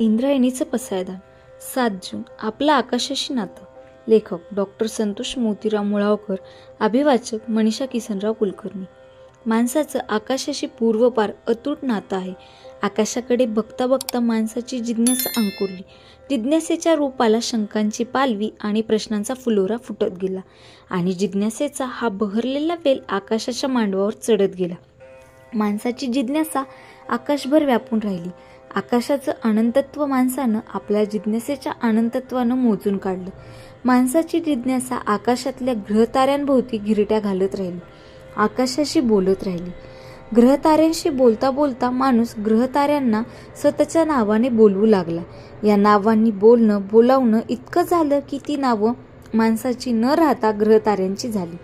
इंद्रायणीचं पसायदान. सात जून आपलं आकाशाशी नातं. लेखक डॉक्टर संतोष मोतीराम मुळावकर अभिवाचक मनीषा किसनराव कुलकर्णी. माणसाचं आकाशाशी पूर्वपार अतूट नातं आहे. आकाशाकडे बघता बघता माणसाची जिज्ञासा अंकुरली. जिज्ञासेच्या रूपाला शंकांची पालवी आणि प्रश्नांचा फुलोरा फुटत गेला. आणि जिज्ञासेचा हा बहरलेला वेल आकाशाच्या मांडवावर चढत गेला. माणसाची जिज्ञासा आकाशभर व्यापून राहिली. आकाशाचं अनंतत्व माणसानं आपल्या जिज्ञासेच्या अनंतत्वानं मोजून काढलं. माणसाची जिज्ञासा आकाशातल्या ग्रहताऱ्यांभोवती घिरट्या घालत राहिली. आकाशाशी बोलत राहिली. ग्रहताऱ्यांशी बोलता बोलता माणूस ग्रहताऱ्यांना स्वतःच्या नावाने बोलवू लागला. या नावांनी बोलणं बोलावणं इतकं झालं की ती नावं माणसाची न राहता ग्रहताऱ्यांची झाली.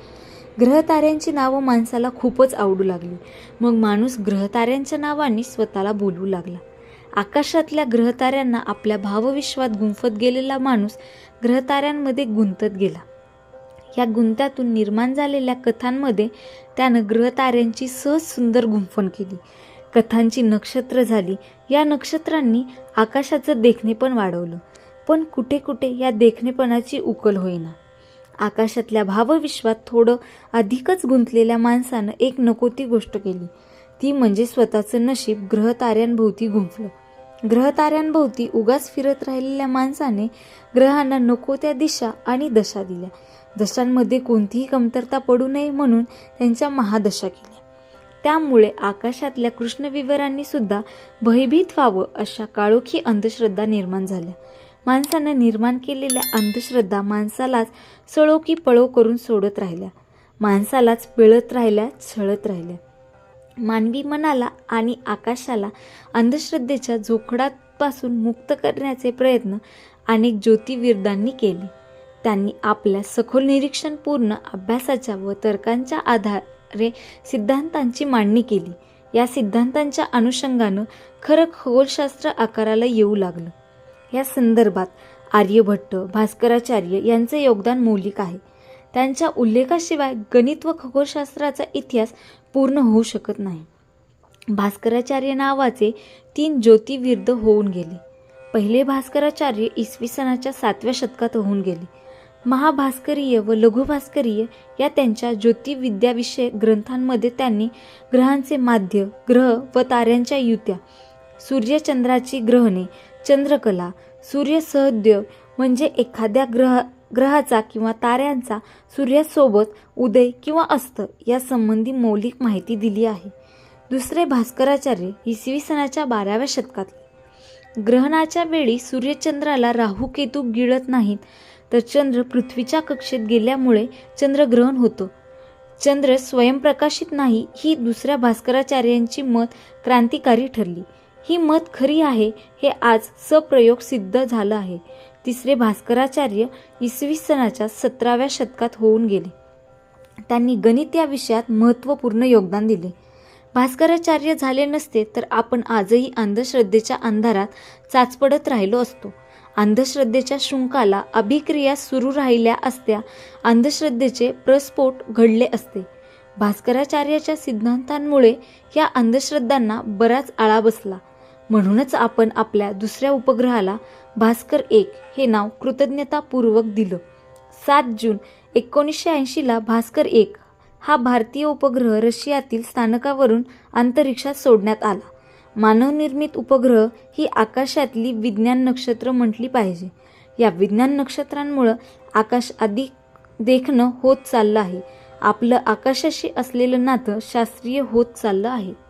ग्रहताऱ्यांची नावं माणसाला खूपच आवडू लागली. मग माणूस ग्रहताऱ्यांच्या नावाने स्वतःला बोलवू लागला. आकाशातल्या ग्रहताऱ्यांना आपल्या भावविश्वात गुंफत गेलेला माणूस ग्रहताऱ्यांमध्ये गुंतत गेला. या गुंत्यातून निर्माण झालेल्या कथांमध्ये त्यानं ग्रहताऱ्यांची सहज सुंदर गुंफण केली. कथांची नक्षत्र झाली. या नक्षत्रांनी आकाशाचं देखणेपण वाढवलं. पण कुठे कुठे या देखणेपणाची उकल होईना. आकाशातल्या भावविश्वात थोडं अधिकच गुंतलेल्या माणसानं एक नको ती गोष्ट केली. ती म्हणजे स्वतःचं नशीब ग्रहताऱ्यांभोवती गुंफलं. ग्रहताऱ्यांभोवती उगाच फिरत राहिलेल्या माणसाने ग्रहांना नको त्या दिशा आणि दशा दिल्या. दशांमध्ये कोणतीही कमतरता पडू नये म्हणून त्यांच्या महादशा केल्या. त्यामुळे आकाशातल्या कृष्णविवरांनी सुद्धा भयभीत व्हावं अशा काळोखी अंधश्रद्धा निर्माण झाल्या. माणसानं निर्माण केलेल्या अंधश्रद्धा माणसालाच सळो की पळो करून सोडत राहिल्या. माणसालाच पिळत राहिल्या छळत राहिल्या. मानवी मनाला आणि आकाशाला अंधश्रद्धेच्या जोखडापासून मुक्त करण्याचे प्रयत्न अनेक ज्योतिर्विदांनी केले. त्यांनी आपल्या सखोल निरीक्षणपूर्ण अभ्यासाच्या व तर्कांच्या आधारे सिद्धांतांची मांडणी केली. या सिद्धांतांच्या अनुषंगानं खरं खगोलशास्त्र आकाराला येऊ लागलं. या संदर्भात आर्यभट्ट भास्कराचार्य यांचे योगदान मौलिक आहे. त्यांच्या उल्लेखाशिवाय गणित व खगोलशास्त्राचा इतिहास पूर्ण होऊ शकत नाही. भास्कराचार्य नावाचे तीन ज्योतिर्विद होऊन गेले. पहिले भास्कराचार्य इसवी सनाच्या सातव्या शतकात होऊन गेले. महाभास्करीय व लघुभास्करीय या त्यांच्या ज्योतिविद्याविषयक ग्रंथांमध्ये त्यांनी ग्रहांचे माध्य ग्रह व ताऱ्यांच्या युत्या सूर्यचंद्राची ग्रहणे चंद्रकला सूर्यसहद्य म्हणजे एखाद्या ग्रह ग्रहाचा किंवा ताऱ्यांचा सूर्यासोबत उदय किंवा अस्त यासंबंधी मौलिक माहिती दिली आहे. दुसरे भास्कराचार्य इसवी सनाच्या बाराव्या शतकातले. ग्रहणाच्या वेळी सूर्यचंद्राला राहू केतू गिळत नाहीत तर चंद्र पृथ्वीच्या कक्षेत गेल्यामुळे चंद्रग्रहण होतं. चंद्र स्वयंप्रकाशित नाही ही दुसऱ्या भास्कराचार्यांची मत क्रांतिकारी ठरली. ही मत खरी आहे हे आज सप्रयोग सिद्ध झालं आहे. तिसरे भास्कराचार्य इसवी सनाच्या सतराव्या शतकात होऊन गेले. त्यांनी गणित या विषयात महत्त्वपूर्ण योगदान दिले. भास्कराचार्य झाले नसते तर आपण आजही अंधश्रद्धेच्या अंधारात चाचपडत राहिलो असतो. अंधश्रद्धेच्या शुंकाला अभिक्रिया सुरू राहिल्या असत्या अंधश्रद्धेचे प्रस्फोट घडले असते. भास्कराचार्याच्या सिद्धांतांमुळे या अंधश्रद्धांना बराच आळा बसला. म्हणूनच आपण आपल्या दुसऱ्या उपग्रहाला भास्कर एक हे नाव कृतज्ञतापूर्वक दिलं. सात जून एकोणीसशे ऐंशीला भास्कर एक हा भारतीय उपग्रह रशियातील स्थानकावरून अंतरिक्षात सोडण्यात आला. मानवनिर्मित उपग्रह ही आकाशातली विज्ञान नक्षत्र म्हटली पाहिजे. या विज्ञान नक्षत्रांमुळं आकाश अधिक देखणं होत चाललं आहे. आपलं आकाशाशी असलेलं नातं शास्त्रीय होत चाललं आहे.